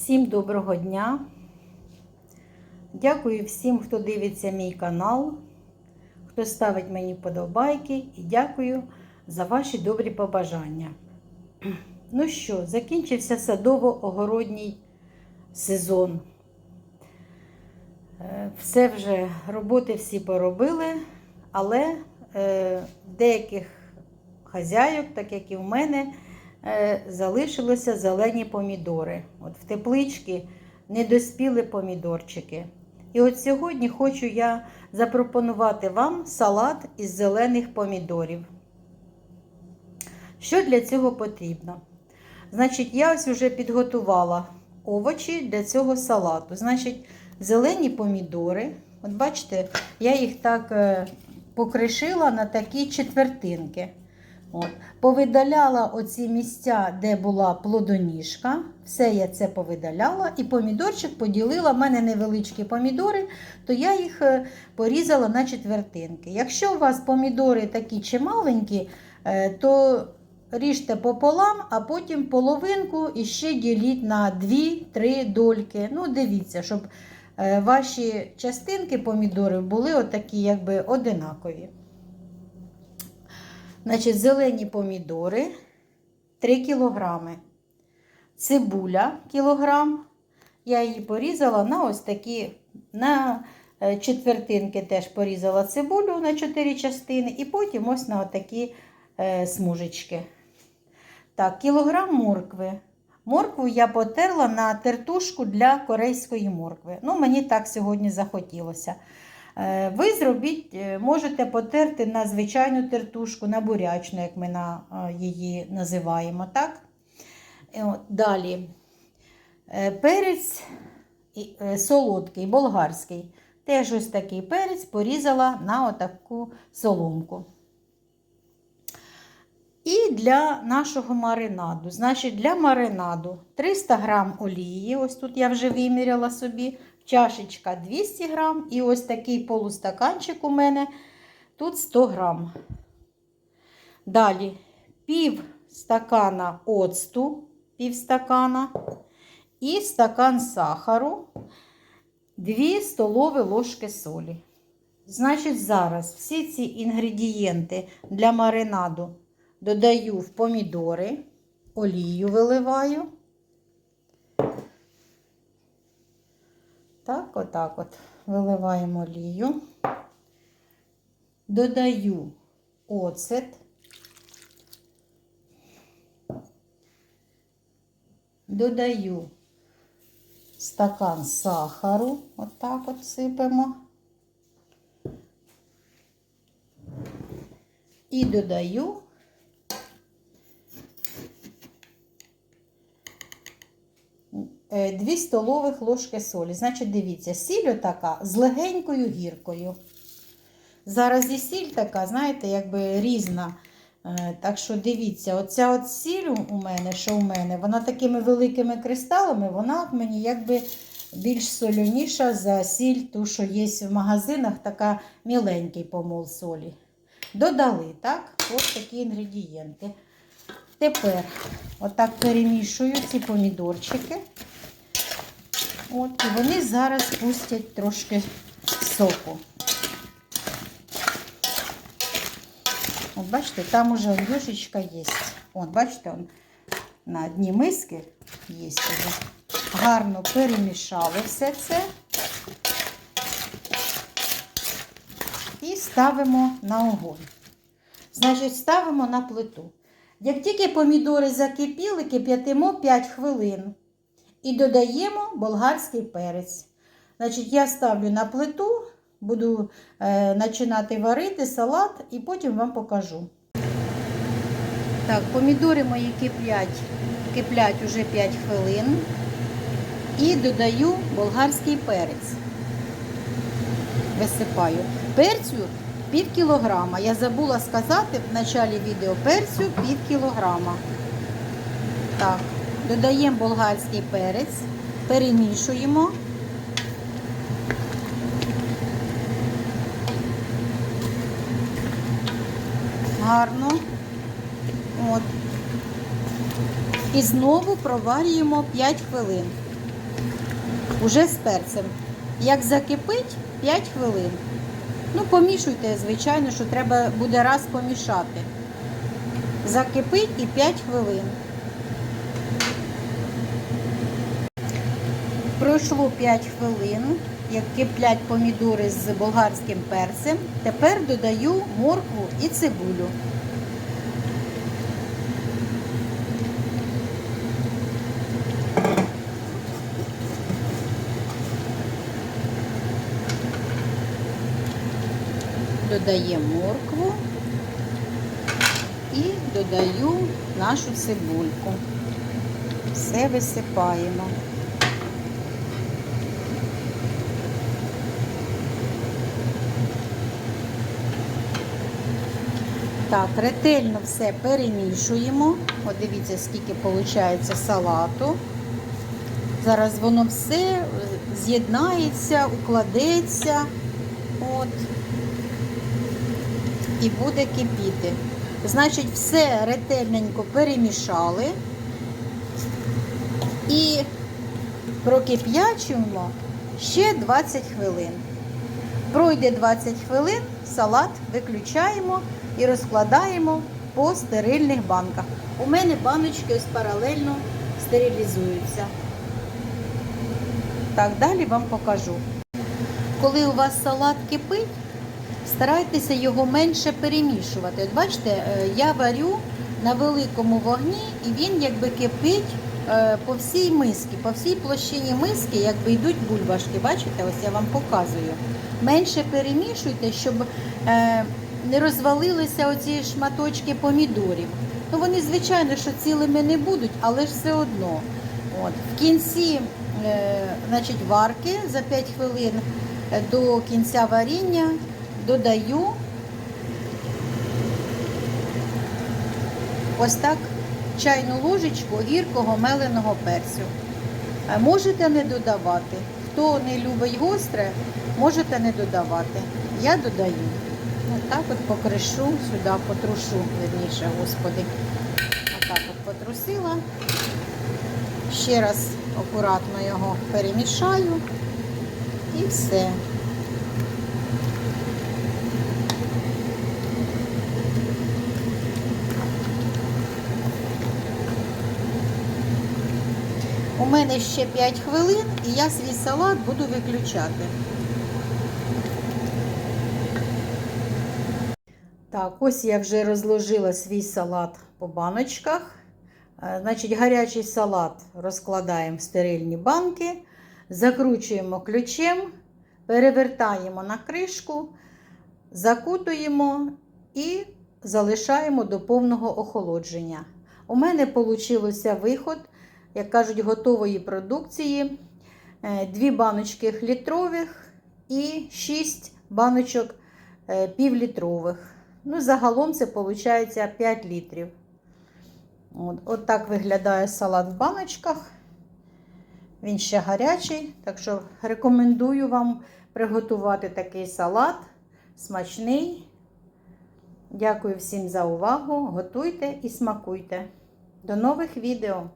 Всім доброго дня. Дякую всім, хто дивиться мій канал, хто ставить мені подобайки і дякую за ваші добрі побажання. Ну що, закінчився садово-огородній сезон. Е, Все вже роботи всі поробили, але е, деяких хазяйок, так як і в мене, е, залишилися зелені помідори. От в тепличці недоспіли помідорчики. І от сьогодні хочу я запропонувати вам салат із зелених помідорів. Що для цього потрібно? Значить, я ось вже підготувала овочі для цього салату. Значить, зелені помідори. От бачите, я їх так е, покришила на такі четвертинки. От. Повидаляла оці місця, де була плодоніжка. Все я це повидаляла. І помідорчик поділила. У мене невеличкі помідори, то я їх е, порізала на четвертинки. Якщо у вас помідори такі чималенькі, е, то ріжте пополам, а потім половинку і ще діліть на 2-3 дольки. Ну, дивіться, щоб е, ваші частинки помідорів були отакі, якби одинакові. Значить, зелені помідори 3 кілограми. Цибуля кілограм. Я її порізала на ось такі, на е, четвертинки теж порізала цибулю на 4 частини, і потім ось на отакі е, смужечки. Так, кілограм моркви. Моркву я потерла на тертушку для корейської моркви. Ну, мені так сьогодні захотілося. Е, Ви зробіть, е, можете потерти на звичайну тертушку, на бурячну, як ми е, її називаємо. так? Далі перець солодкий, болгарський. Теж ось такий перець порізала на отаку соломку. І для нашого маринаду. Значить, для маринаду 300 грам олії. Ось тут я вже виміряла собі. Чашечка 200 грам. І ось такий полустаканчик у мене. Тут 100 грам. Далі пів стакана оцту, пів стакана. І стакан сахару, 2 столові ложки солі. Значить, зараз всі ці інгредієнти для маринаду додаю в помідори, олію виливаю. Так, отак от виливаємо олію. Додаю оцет. Додаю стакан сахару, отак от сипемо. І додаю 2 столових ложки солі. Значить, дивіться, сіль така з легенькою гіркою. Зараз і сіль така, знаєте, якби різна. Е, Так що дивіться, оця от сіль у мене, що у мене, вона такими великими кристалами, вона от мені якби більш соляніша за сіль, ту, що є в магазинах, така міленький помол солі. Додали, так? Ось такі інгредієнти. Тепер отак перемішую ці помідорчики. От, і вони зараз пустять трошки соку. От бачите, там уже юшечка є. От, бачите, он на дні миски є вже. Гарно перемішали все це. І ставимо на огонь. Значить, ставимо на плиту. Як тільки помідори закипіли, кип'ятимо 5 хвилин. І додаємо болгарський перець. Значить, я ставлю на плиту, буду е, починати варити салат і потім вам покажу. Так, помідори мої киплять, киплять уже 5 хвилин. І додаю болгарський перець. Висипаю. Перцю пів кілограма. Я забула сказати в початку відео перцю пів кілограма. Так, додаємо болгарський перець, перемішуємо. Гарно. От. І знову проварюємо 5 хвилин. Уже з перцем. Як закипить 5 хвилин. Ну, помішуйте, звичайно, що треба буде раз помішати. Закипить і 5 хвилин. Пройшло 5 хвилин, як киплять помідори з болгарським перцем. Тепер додаю моркву і цибулю. Додаємо моркву і додаю нашу цибульку. Все висипаємо. Так, ретельно все перемішуємо. От дивіться, скільки виходить салату. Зараз воно все е, з'єднається, укладеться. От. І буде кипіти. Значить, все ретельненько перемішали і прокип'ячуємо ще 20 хвилин. Пройде 20 хвилин, салат виключаємо і розкладаємо по стерильних банках. У мене баночки ось паралельно стерилізуються. Так, далі вам покажу. Коли у вас салат кипить, старайтеся його менше перемішувати. От бачите, е, я варю на великому вогні і він якби кипить е, по всій мисці, по всій площині миски, якби йдуть бульбашки. Бачите, ось я вам показую. Менше перемішуйте, щоб е, не розвалилися оці шматочки помідорів. Ну вони, звичайно, що цілими не будуть, але ж все одно. От. В кінці е, значить, варки за 5 хвилин е, до кінця варіння додаю ось так чайну ложечку гіркого меленого перцю. Е, Можете не додавати. Хто не любить гостре, можете не додавати. Я додаю. Отак от покришу, сюди потрушу, верніше, господи. Отак от потрусила. Ще раз акуратно його перемішаю і все. У мене ще 5 хвилин і я свій салат буду виключати. Так, ось я вже розложила свій салат по баночках. Е, Значить, гарячий салат розкладаємо в стерильні банки, закручуємо ключем, перевертаємо на кришку, закутуємо і залишаємо до повного охолодження. У мене вийшов виход, як кажуть, готової продукції. Е, Дві баночки літрових і 6 баночок е, півлітрових. Ну, загалом це виходить 5 літрів. От, от так виглядає салат в баночках. Він ще гарячий, так що рекомендую вам приготувати такий салат. Смачний. Дякую всім за увагу. Готуйте і смакуйте. До нових відео!